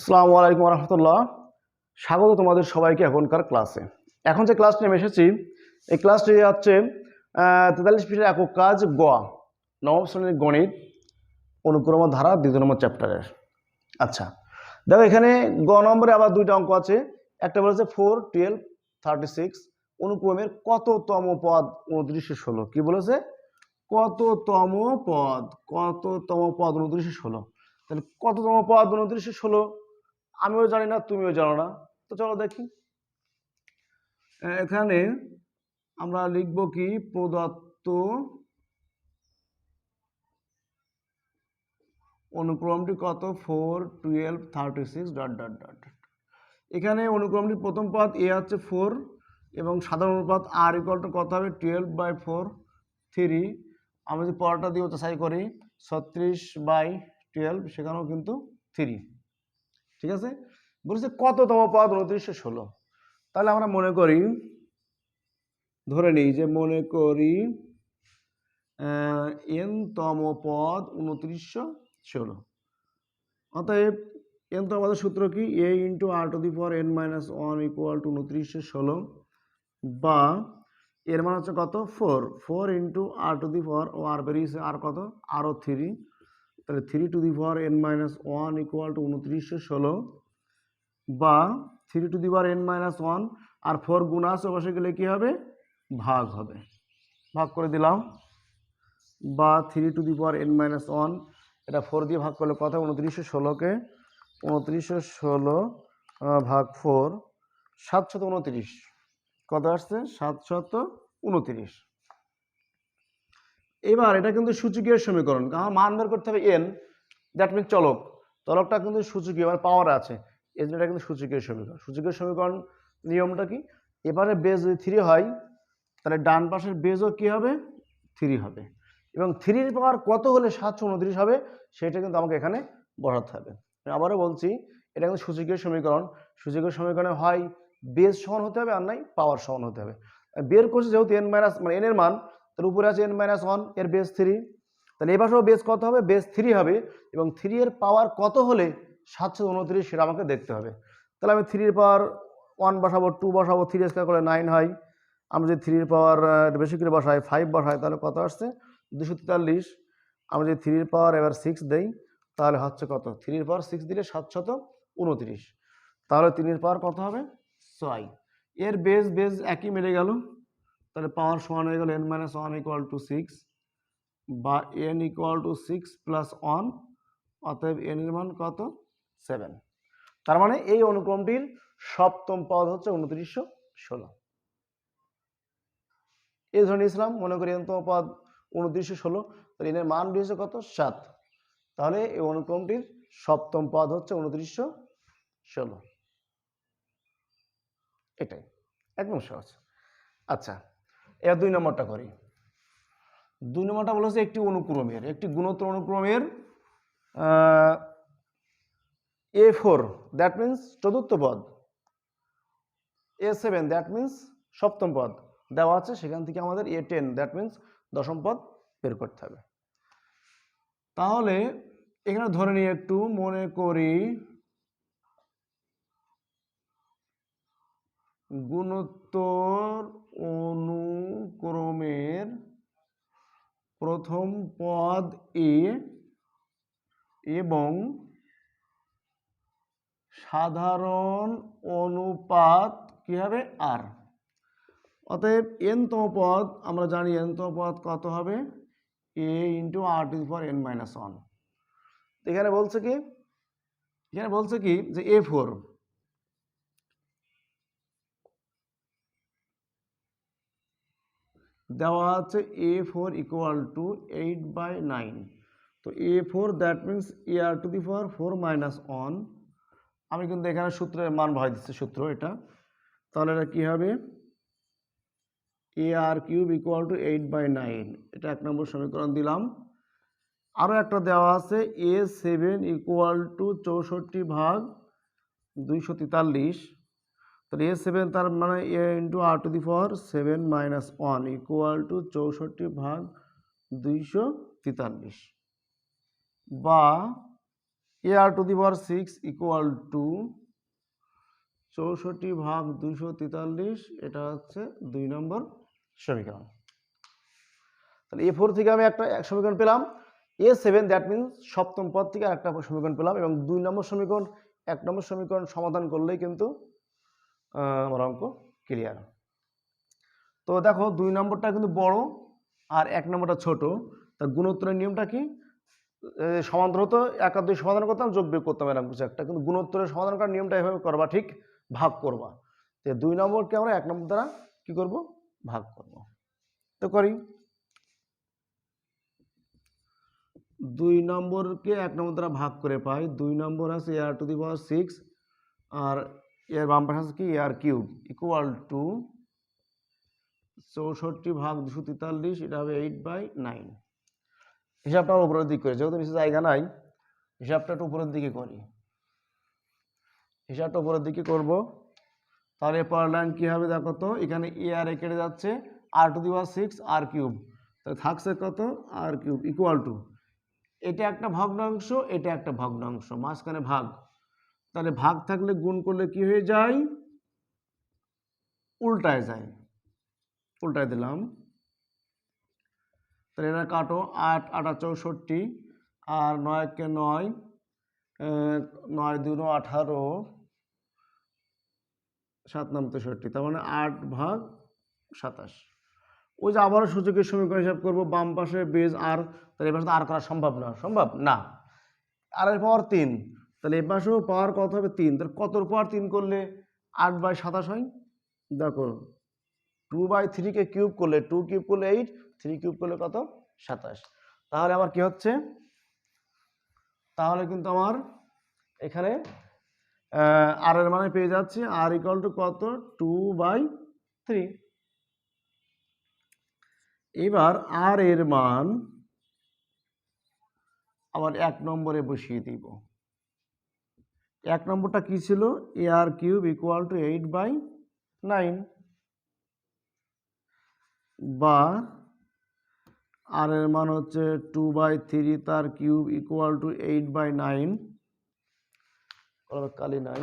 আসসালামু আলাইকুম রহমতুল্লাহ। স্বাগত তোমাদের সবাইকে এখনকার ক্লাসে। এখন যে ক্লাসটি আমি এসেছি, এই ক্লাসটি হচ্ছে তেতাল্লিশ পৃষ্ঠার একক কাজ গ, নবম শ্রেণির গণিত, অনুক্রম ধারা দ্বিতীয় নম্বর চ্যাপ্টারের আচ্ছা দেখো এখানে গ নম্বরে আবার দুইটা অঙ্ক আছে। একটা বলেছে ফোর টুয়েলভ থার্টি সিক্স অনুক্রমের কততম পদ উনত্রিশে ষোলো। কি বলেছে? কততম পদ কততম পদ উনত্রিশে ষোলো। তাহলে কততম পদ উনত্রিশে ষোলো? আমিও জানি না, তুমিও জানো না। তো চলো দেখি। এখানে আমরা লিখব কি? প্রদত্ত অনুক্রমটি কত? Four, twelve, thirty six, dot dot dot এখানে অনুক্রমটি প্রথম পদ এ হচ্ছে ফোর এবং সাধারণ অনুপাত আর ইকুয়াল টু কত হবে? Twelve by four, three. আমি যদি পড়াটা দিয়ে যাচাই করি, ছত্রিশ বাই টুয়েলভ, সেখানেও কিন্তু থ্রি। ঠিক আছে? বলেছে, কততম পদ উনত্রিশশো ষোলো? তাহলে আমরা মনে করি, ধরে নিই যে মনে করি এনতম পদ উনত্রিশশো ষোলো। অতএব এন তো আমাদের সূত্র কি? A into R to the power N minus one equal to উনত্রিশশো ষোলো বা এর মান হচ্ছে কত? Four four into R to the power ও আর বেরিয়েছে আর কত? আরও থ্রি তাহলে three to the power N minus one equal to উনত্রিশশো ষোলো বা three to the power N minus one R four গুণ আসে বসে গেলে কী হবে? ভাগ হবে। ভাগ করে দিলাম। বা three to the power N minus one এটা ফোর দিয়ে ভাগ করলে কথা উনত্রিশশো ষোলোকে। উনত্রিশশো ষোলো ভাগ ফোর সাতশত উনত্রিশ। কত আসছে? সাতশত উনত্রিশ। এবার এটা কিন্তু সূচকীয় সমীকরণ, কারণ মান বের করতে হবে এন দ্যাট মিন চলক। চলকটা কিন্তু সূচকীয় মানে পাওয়ার আছে, এই জন্য এটা কিন্তু সূচকীয় সমীকরণ। সূচকীয় সমীকরণ নিয়মটা কি? এবারে বেজ যদি থ্রি হয়, তাহলে ডান পাশের বেজও কি হবে? থ্রি হবে। এবং থ্রির পাওয়ার কত হলে সাতশো উনত্রিশ হবে, সেটা কিন্তু আমাকে এখানে বসাতে হবে। আবারও বলছি, এটা কিন্তু সূচকীয় সমীকরণ। সূচকীয় সমীকরণে হয় বেজ সমান হতে হবে আর নাই পাওয়ার সমান হতে হবে। বের করছে যেহেতু এন মাইনাস মানে এন এর মান তার উপরে আছে এন মাইনাস ওয়ানের বেস থ্রি তাহলে এবার বেস কত হবে? বেস থ্রি হবে এবং থ্রি এর পাওয়ার কত হলে সাতশো উনত্রিশ সেটা আমাকে দেখতে হবে। তাহলে আমি থ্রির পাওয়ার ওয়ান বসাবো টু বসাবো থ্রি স্কোয়ার করলে নাইন হয়। আমি যদি থ্রির পাওয়ার বেশি করে বসাই ফাইভ বসাই, তাহলে কত আসছে? দুশো তেতাল্লিশ। আমি যদি থ্রির পাওয়ার এবার সিক্স দেই, তাহলে হচ্ছে কত? থ্রির পাওয়ার সিক্স দিলে সাতশত উনত্রিশ। তাহলে তিনের পাওয়ার কত হবে? ছয়। এর বেস বেস একই মিলে গেল। তাহলে পাওয়ার সমান হয়ে গেল N minus one equal to six বা N equal to six plus one অতএব এন এর মান কত? সেভেন তার মানে এই অনুক্রমটির সপ্তম পদ হচ্ছে উনত্রিশশো ষোলো। এই ধরনের ইসলাম মনে করি এনতম পদ উনত্রিশশো ষোলো, তাহলে এনের মান দিয়েছে কত? সাত। তাহলে এই অনুক্রমটির সপ্তম পদ হচ্ছে উনত্রিশশো ষোলো। এটাই। একদম সহজ। আচ্ছা এবার দুই নম্বরটা করি। দুই নম্বরটা বলেছে একটি অনুক্রমের, একটি গুণোত্তর অনুক্রমের এ ফোর দ্যাট মিন্স চতুর্থ পদ। এ সেভেন দ্যাট মিন্স সপ্তম পদ। দেওয়া আছে, সেখান থেকে আমাদের এ টেন দ্যাট মিন্স দশম পদ বের করতে হবে। তাহলে এখানে ধরে নিই একটু, মনে করি গুণোত্তর অনুক্রমের প্রথম পদ এ এবং সাধারণ অনুপাত কি হবে? আর অতএব এনতম পদ, আমরা জানি এনতম পদ কত হবে? A into R to four N minus one এখানে বলছে কি? এখানে বলছে কি? যে এ ফোর দেওয়া আছে A four equal to eight by nine তো A four that means A R to the power four minus one আমি কিন্তু এখানে সূত্রের মান ভয় দিচ্ছি, সূত্র এটা। তাহলে এটা কী হবে? A R cube equal to eight by nine এটা এক নম্বর সমীকরণ দিলাম। আরও একটা দেওয়া আছে এ সেভেন ইকুয়াল টু চৌষট্টি ভাগ দুইশো তেতাল্লিশ। তাহলে এ সেভেন তার মানে A into R to the four seven minus one equal to চৌষট্টি ভাগ দুইশো তেতাল্লিশ। বা A R to the power six equal to চৌষট্টি ভাগ দুইশো তেতাল্লিশ, এটা হচ্ছে দুই নম্বর সমীকরণ। তাহলে এ ফোর থেকে আমি একটা এক সমীকরণ পেলাম। এ সেভেন দ্যাট মিনস সপ্তম পদ থেকে একটা সমীকরণ পেলাম এবং দুই নম্বর সমীকরণ, এক নম্বর সমীকরণ সমাধান করলেই কিন্তু আমার অঙ্ক ক্লিয়ার তো দেখো দুই নম্বরটা কিন্তু বড় আর এক নম্বরটা ছোট। তা গুণোত্তরের নিয়মটা কি? সমান্তর হতো এক আর দুই সমাধান করতাম, যোগ বিয়োগ করতাম, এরকম কিছু একটা। কিন্তু গুণোত্তরের সমাধান করার নিয়মটা এভাবে করবা, ঠিক? ভাগ করবা। তো দুই নম্বরকে আমরা এক নম্বর দ্বারা কি করব? ভাগ করব। তো করি। দুই নম্বরকে এক নম্বর দ্বারা ভাগ করে পাই। দুই নম্বর আছে A R to the power six আর এর বাম পাশে আছে কি? এয়ার কিউব ইকুয়াল টু চৌষট্টি ভাগ দুশো তেতাল্লিশ, এটা হবে এইট বাই নাইন হিসাবটা আমরা উপরের দিক করি। যেহেতু নিচে জায়গা নাই, হিসাবটা একটু উপরের দিকে করি। হিসাবটা উপরের দিকে করব। তাহলে পার লাইন কী হবে? দেখো তো, এখানে এ আর এ কেটে যাচ্ছে R to the power six R cube তাহলে থাকছে কত? আর কিউব ইকুয়াল টু এটা একটা ভগ্নাংশ, এটা একটা ভগ্নাংশ, মাঝখানে ভাগ। তাহলে ভাগ থাকলে গুণ করলে কি হয়ে যায়? উল্টায় যায়। উল্টায় দিলাম। তাহলে এটা কাটো আট, আটা চৌষট্টি, আর নয়কে নয় নয় দুনো আঠারো, সাত নাম তেষট্টি, তার মানে আট ভাগ সাতাশ। ওই যে আবারও সূচকের সমীকরণ হিসাব করব, বাম পাশে বেজ আর, তাহলে এ পাশে আর করা সম্ভব না। সম্ভব? না। আর এর পাওয়ার তিন। তাহলে এ পাশেও পাওয়ার কত হবে? তিন। তাহলে কতর পাওয়ার তিন করলে আট বাই সাতাশ হয়? দেখো টু বাই থ্রিকে কিউব করলে টু কিউব করলে এইট থ্রি কিউব করলে কত? সাতাশ। তাহলে আমার কি হচ্ছে? তাহলে কিন্তু আমার এখানে আর এর মানে পেয়ে যাচ্ছি। আর ইকাল টু কত? টু বাই থ্রি এবার আর এর মান আবার এক নম্বরে বসিয়ে দিব। এক নম্বরটা কি ছিল? A R cube equal to eight by nine বা আর এর মান হচ্ছে টু বাই থ্রি তার cube equal to eight by nine কালি নাই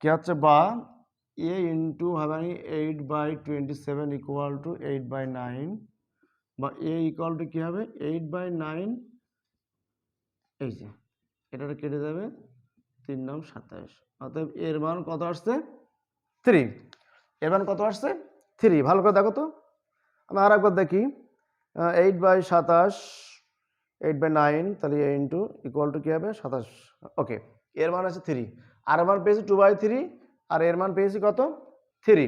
কি হচ্ছে? বা এ ইন্টু হবে আমি eight by twenty seven equal to eight by nine বা এ ইকুয়াল টু কী হবে? এইট বাই নাইন এই যে এটা কেটে যাবে তিন নাম সাতাশ। অতএব এর মান কত আসছে? থ্রি এর মান কত আসছে? থ্রি ভালো করে দেখো তো। আমি আর একবার দেখি এইট বাই সাতাশ এইট বাই নাইন তাহলে এ ইন্টু ইকুয়াল টু কী হবে? সাতাশ। ওকে এর মান আছে থ্রি আর মান পেয়েছি টু বাই থ্রি আর এর মান পেয়েছি কত? থ্রি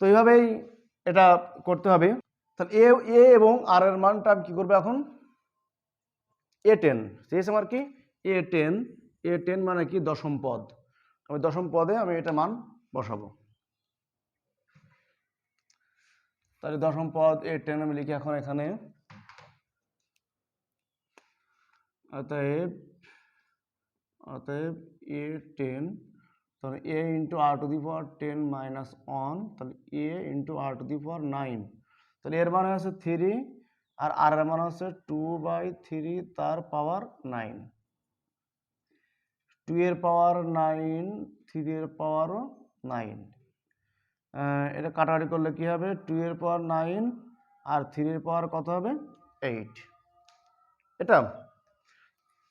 তো এইভাবেই এটা করতে হবে। তাহলে এ এ এবং আর এর মানটা আমি কী করব এখন? এ টেন চেয়েছে আমার কি? এ টেন এ টেন মানে কি? দশম পদ। আমি দশম পদে আমি এটা মান বসাবো। তাহলে দশম পদ এ টেন আমি লিখি এখন এখানে। অতএব অতএব এ টেন তাহলে A into R to the power ten minus one তাহলে A into R to the power nine তাহলে এর মানে হচ্ছে থ্রি আর আর এর মানে হচ্ছে টু বাই থ্রি তার পাওয়ার নাইন টু এর পাওয়ার নাইন থ্রি এর পাওয়ারও নাইন এটা কাটাকাটি করলে কি হবে? টু এর পাওয়ার নাইন আর থ্রি এর পাওয়ার কত হবে? এইট এটা।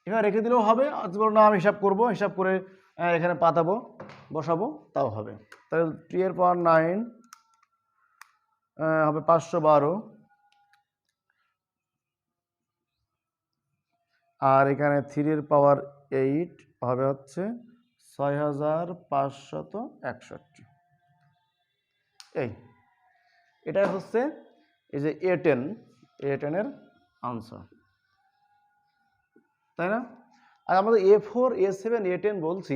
এবার রেখে দিলেও হবে অথবা না আমি হিসাব করব, হিসাব করে এখানে পাতাবো, বসাবো, তাও হবে। তাহলে টু এর পাওয়ার নাইন হবে পাঁচশো বারো। আর এখানে থ্রির পাওয়ার এইট হবে হচ্ছে ছয় হাজার পাঁচশত একষট্টি। এই, এটাই হচ্ছে এই যে এ টেন এ টেনের আনসার তাই না? আর আমাদের A four A seven A ten বলছি,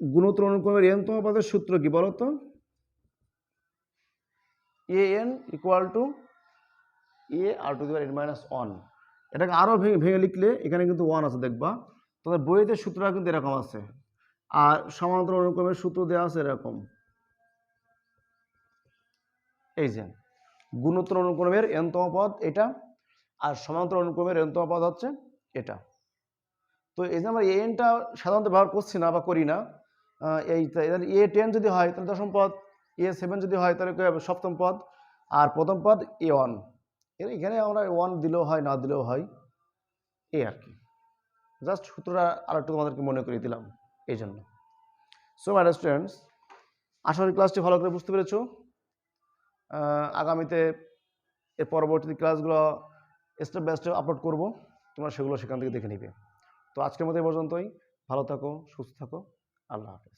গুণোত্তর অনুক্রমের এন তোমাদের সূত্র কি বলো তো A N equal to A R to the N minus one এটাকে আরও ভেঙে ভেঙে লিখলে এখানে কিন্তু ওয়ান আছে, দেখবা। তোমাদের বইতে সূত্রটা কিন্তু এরকম আছে। আর সমান্তর অনুক্রমের সূত্র দেওয়া আছে এরকম। এই যে, গুণোত্তর অনুক্রমের এনতম পদ এটা, আর সমান্তর অনুক্রমের এনতম পদ হচ্ছে এটা। তো এই যে আমরা এনটা সাধারণত ব্যবহার করছি না বা করি না এই এ টেন যদি হয়, তাহলে দশম পদ এ সেভেন যদি হয়, তাহলে সপ্তম পদ, আর প্রথম পদ এ ওয়ান এর এখানে আমরা ওয়ান দিলেও হয়, না দিলেও হয়, এই আর কি। জাস্ট সূত্রটা আর একটু তোমাদেরকে মনে করিয়ে দিলাম, এই জন্য। সো মাই স্টুডেন্টস আশা করি ক্লাসটি ভালো করে বুঝতে পেরেছ। আগামীতে এর পরবর্তী ক্লাসগুলো স্টেপ বাই স্টেপ আপলোড করব, তোমরা সেগুলো সেখান থেকে দেখে নিবে। তো আজকের মতো এই পর্যন্তই। ভালো থাকো, সুস্থ থাকো। আল্লাহ হাফেজ।